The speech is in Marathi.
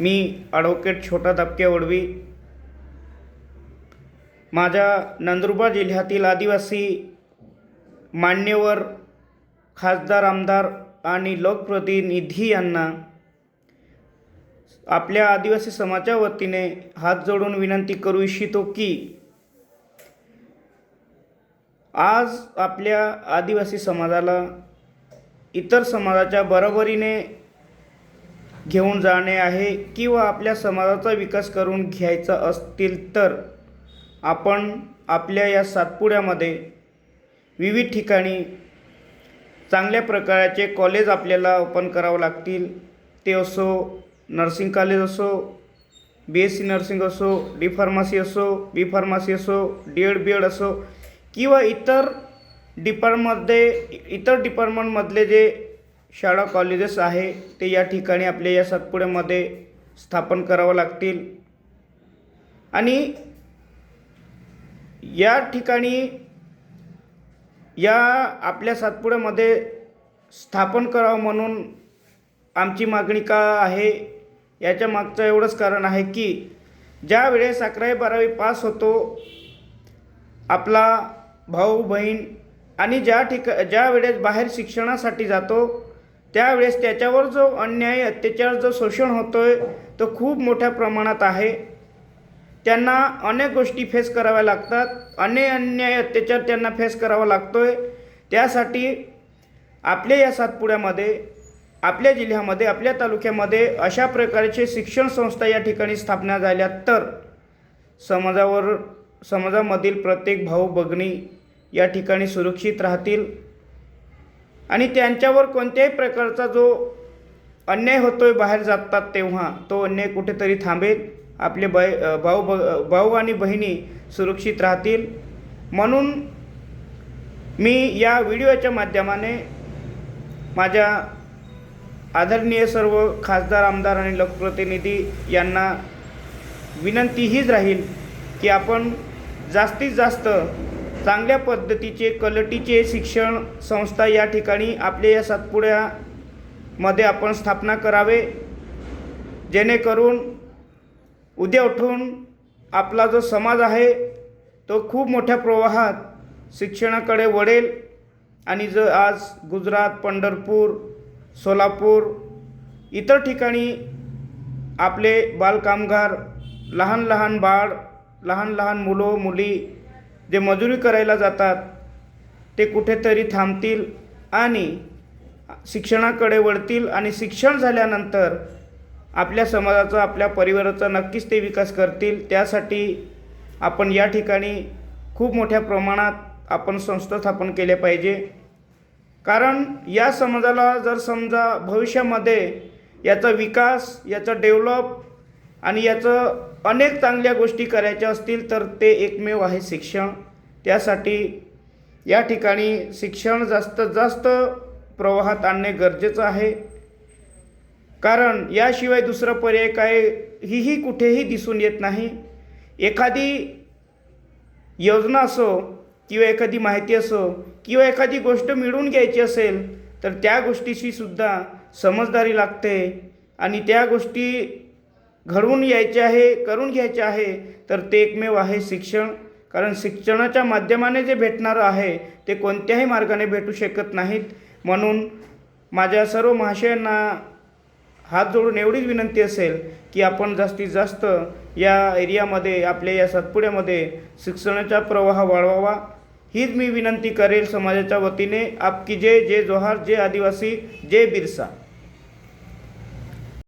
मी ॲडव्होकेट छोटा दापके वडवी माझ्या नंदुरबार जिल्ह्यातील आदिवासी मान्यवर खासदार आमदार आणि लोकप्रतिनिधी यांना आपल्या आदिवासी समाजाच्या वतीने हात जोडून विनंती करू इच्छितो की आज आपल्या आदिवासी समाजाला इतर समाजाच्या बरोबरीने घेऊन जाणे आहे किंवा आपल्या समाजाचा विकास करून घ्यायचा असतील तर आपण आपल्या या सातपुड्यामध्ये विविध ठिकाणी चांगल्या प्रकारचे कॉलेज आपल्याला ओपन करावं लागतील. ते असो नर्सिंग कॉलेज असो बी एस सी नर्सिंग असो डी फार्मसी असो बी फार्मसी असो डी एड बी एड असो किंवा इतर डिपार्टमध्ये इतर डिपार्टमेंटमधले जे शाळा कॉलेजेस आहे ते या ठिकाणी आपल्या या सातपुड्यामध्ये स्थापन करावं लागतील. आणि या ठिकाणी या आपल्या सातपुड्यामध्ये स्थापन करावं म्हणून आमची मागणी का आहे? याच्या मागचं एवढंच कारण आहे की ज्या वेळेस अकरावी बारावी पास होतो आपला भाऊ बहीण आणि ज्या ठिका ज्या वेळेस बाहेर शिक्षणासाठी जातो त्यावेळेस त्याच्यावर जो अन्याय अत्याचार जो शोषण होतो आहे तो खूप मोठ्या प्रमाणात आहे. त्यांना अनेक गोष्टी फेस कराव्या लागतात. अनेक अन्याय अत्याचार त्यांना फेस करावा लागतो आहे त्यासाठी आपल्या या सातपुड्यामध्ये आपल्या जिल्ह्यामध्ये आपल्या तालुक्यामध्ये अशा प्रकारचे शिक्षण संस्था या ठिकाणी स्थापना झाल्या तर समाजावर समाजामधील प्रत्येक भाऊ बघणी या ठिकाणी सुरक्षित राहतील. आणि त्यांच्यावर कोणत्याही प्रकारचा जो अन्याय होतोय बाहेर जातात तेव्हा तो अन्याय कुठेतरी थांबेल. आपले बै भाऊ ब भाऊ आणि बहिणी सुरक्षित राहतील. म्हणून मी या व्हिडिओच्या माध्यमाने माझ्या आदरणीय सर्व खासदार आमदार आणि लोकप्रतिनिधी यांना विनंती हीच राहील की आपण जास्तीत जास्त चांगल्या पद्धतीचे कलटीचे शिक्षण संस्था या ठिकाणी आपल्या या सातपुड्यामध्ये आपण स्थापना करावे. जेणेकरून उद्या उठून आपला जो समाज आहे तो खूप मोठ्या प्रवाहात शिक्षणाकडे वळेल. आणि जर आज गुजरात पंढरपूर सोलापूर इतर ठिकाणी आपले बालकामगार लहान लहान बाळ लहान लहान मुलं मुली जे मजुरी करायला जातात ते कुठेतरी थांबतील आणि शिक्षणाकडे वळतील आणि शिक्षण झाल्यानंतर आपल्या समाजाचा आपल्या परिवाराचा नक्कीच ते विकास करतील. त्यासाठी आपण या ठिकाणी खूप मोठ्या प्रमाणात आपण संस्था स्थापन केल्या पाहिजे. कारण या समाजाला जर समजा भविष्यामध्ये याचा विकास याचा डेव्हलप आणि याचं अनेक चांगल्या गोष्टी करायच्या असतील तर ते एकमेव आहे शिक्षण. त्यासाठी या ठिकाणी शिक्षण जास्तीत जास्त प्रवाहात आणणे गरजेचं आहे. कारण याशिवाय दुसरा पर्याय काय हीही कुठेही दिसून येत नाही. एखादी योजना असो किंवा एखादी माहिती असो किंवा एखादी गोष्ट मिळवून घ्यायची असेल तर त्या गोष्टीशी सुद्धा समजदारी लागते आणि त्या गोष्टी घडवून यायचे आहे करून घ्यायचे आहे तर ते एकमेव आहे शिक्षण. कारण शिक्षणाच्या माध्यमाने जे भेटणारं आहे ते कोणत्याही मार्गाने भेटू शकत नाहीत. म्हणून माझ्या सर्व महाशयांना हात जोडून एवढीच विनंती असेल की आपण जास्तीत जास्त या एरियामध्ये आपल्या या सातपुड्यामध्ये शिक्षणाचा प्रवाह वाढवावा. हीच मी विनंती करेल समाजाच्या वतीने. आपकी जे जे जोहार जे आदिवासी जय बिरसा.